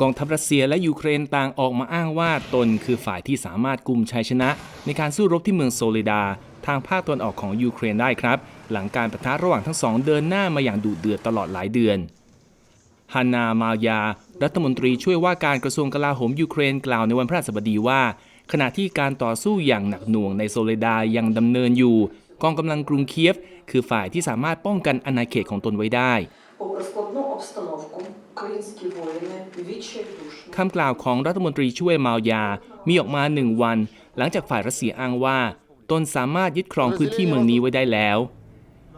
กองทัพรัสเซียและยูเครนต่างออกมาอ้างว่าตนคือฝ่ายที่สามารถกุมชัยชนะ ในการสู้รบที่เมืองโซเลดา ทางภาคตะวันออกของยูเครนได้ครับ หลังการประทะระหว่างทั้งสองเดินหน้ามาอย่างดุเดือดตลอดหลายเดือนฮานามายา รัฐมนตรีช่วยว่าการกระทรวงกลาโหมยูเครนกล่าวในวันพฤหัสบดีว่า ขณะที่การต่อสู้อย่างหนักหน่วงในโซเลดายังดำเนินอยู่ กองกำลังกรุงเคียฟ คือฝ่ายที่สามารถป้องกันอาณาเขตของตนไว้ได้ Попри складну обстановку, українські воїни відчайдушно คำกล่าวของรัฐมนตรีช่วยมายา มีออกมาหนึ่งวัน หลังจากฝ่ายรัสเซียอ้างว่า ตนสามารถยึดครองพื้นที่เมืองนี้ไว้ได้แล้ว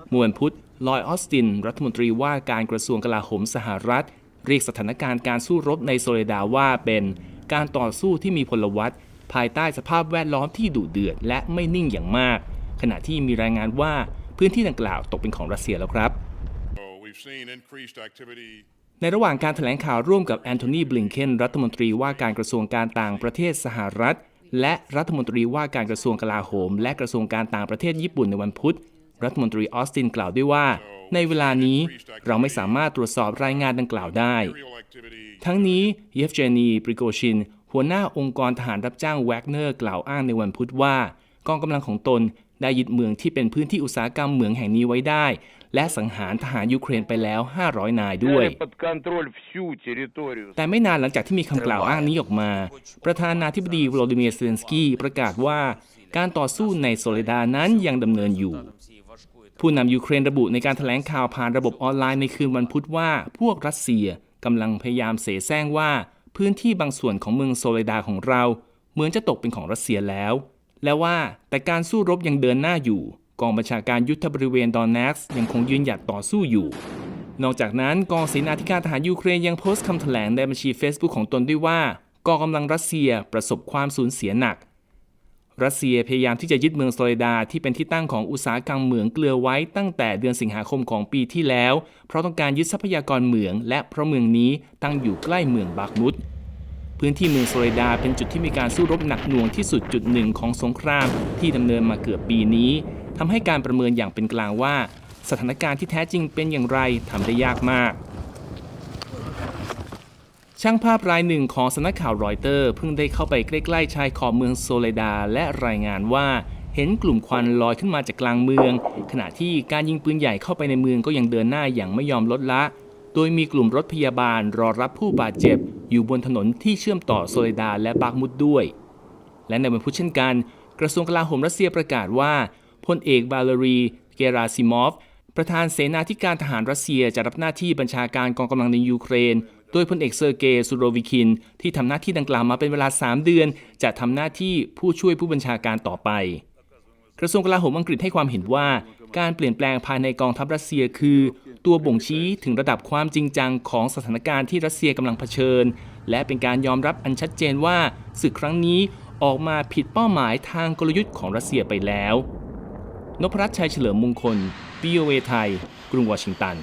เมื่อวันพุธ ลอยออสติน รัฐมนตรีว่าการกระทรวงกลาโหมสหรัฐ เรียกสถานการณ์การสู้รบในโซเลดาว่าเป็นการต่อสู้ที่มีพลวัตภายใต้สภาพแวดล้อมที่ดุเดือด และไม่นิ่งอย่างมาก ขณะที่มีรายงานว่าพื้นที่ดังกล่าวตกเป็นของรัสเซียแล้วครับ ในระหว่างการแถลงข่าวร่วมกับแอนโทนีบลิงเคนรัฐมนตรีว่าการกระทรวงการต่างประเทศสหรัฐ และรัฐมนตรีว่าการกระทรวงกลาโหม และกระทรวงการต่างประเทศญี่ปุ่นในวันพุธ รัฐมนตรีออสตินกล่าวด้วยว่า ในเวลานี้เราไม่สามารถตรวจสอบรายงานดังกล่าวได้ ทั้งนี้เยฟเจนีปริโกชิน หัวหน้าองค์กรทหารรับจ้างแวกเนอร์กล่าวอ้างในวันพุธว่ากองกำลังของตน ได้ยึดเมืองที่เป็นพื้นที่อุตสาหกรรมเหมืองแห่งนี้ไว้ได้ และสังหารทหารยูเครนไปแล้ว 500 นายด้วย แต่ไม่นานหลังจากที่มีคำกล่าวอ้างนี้ออกมา ประธานาธิบดีโวลดิเมียร์เซเลนสกี้ประกาศว่าการต่อสู้ในโซเลดานั้นยังดำเนินอยู่ ผู้นำยูเครนระบุในการถแถลงข่าวผ่านระบบออนไลน์ในคืนวันพุธว่า พวกรัสเซียกำลังพยายามเสแสร้งว่า พื้นที่บางส่วนของเมืองโซเลดาของเรา เหมือนจะตกเป็นของรัสเซียแล้ว และว่าแต่การสู้รบยังเดินหน้าอยู่ กองบัญชาการยุทธบริเวณดอนเนกส์ยังคงยืนหยัดต่อสู้อยู่ นอกจากนั้นกองเสนาธิการทหารยูเครนยังโพสต์คำแถลงในบัญชี Facebook ของตนด้วยว่ากองกำลังรัสเซียประสบความสูญเสียหนัก รัสเซียพยายามที่จะยึดเมืองโซเลดาที่เป็นที่ตั้งของอุตสาหกรรมเหมืองเกลือไว้ตั้งแต่เดือนสิงหาคมของปีที่แล้ว เพราะต้องการยึดทรัพยากรเหมือง และเพราะเมืองนี้ตั้งอยู่ใกล้เมืองบากมุด พื้นที่เมืองโซเลดาเป็นจุดที่มีการสู้รบหนักหน่วงที่สุดจุดหนึ่งของสงครามที่ดำเนินมาเกือบปีนี้ทำให้การประเมินอย่างเป็นกลางว่า สถานการณ์ที่แท้จริงเป็นอย่างไรทำได้ยากมาก ช่างภาพรายหนึ่งของสำนักข่าวรอยเตอร์ เพิ่งได้เข้าไปใกล้ๆชายขอบเมืองโซเลดา และรายงานว่าเห็นกลุ่มควันลอยขึ้นมาจากกลางเมือง ขณะที่การยิงปืนใหญ่เข้าไปในเมืองก็ยังเดินหน้าอย่างไม่ยอมลดละ โดยมีกลุ่มรถพยาบาลรอรับผู้บาดเจ็บ อยู่บนถนนที่เชื่อมต่อโซเลดาและบากมุดด้วย และในวันพุธเช่นกัน กระทรวงกลาโหมรัสเซียประกาศว่าพลเอกบาลารี เกราซิมอฟ ประธานเสนาธิการทหารรัสเซียจะรับหน้าที่บัญชาการกองกำลังในยูเครน โดยพลเอกเซอร์เกย์ซูโรวิคิน ที่ทำหน้าที่ดังกล่าวมาเป็นเวลา 3 เดือน จะทำหน้าที่ผู้ช่วยผู้บัญชาการต่อไป กระทรวงกลาโหมอังกฤษให้ความเห็นว่า การเปลี่ยนแปลงภายในกองทัพรัสเซียคือ ตัวบ่งชี้ถึงระดับความจริงจังของสถานการณ์ที่รัสเซียกำลังเผชิญ และเป็นการยอมรับอันชัดเจนว่าศึกครั้งนี้ออกมาผิดเป้าหมายทางกลยุทธ์ของรัสเซียไปแล้ว นพรัตน์ชัยเฉลิมมงคล BOA ไทย กรุงวอชิงตัน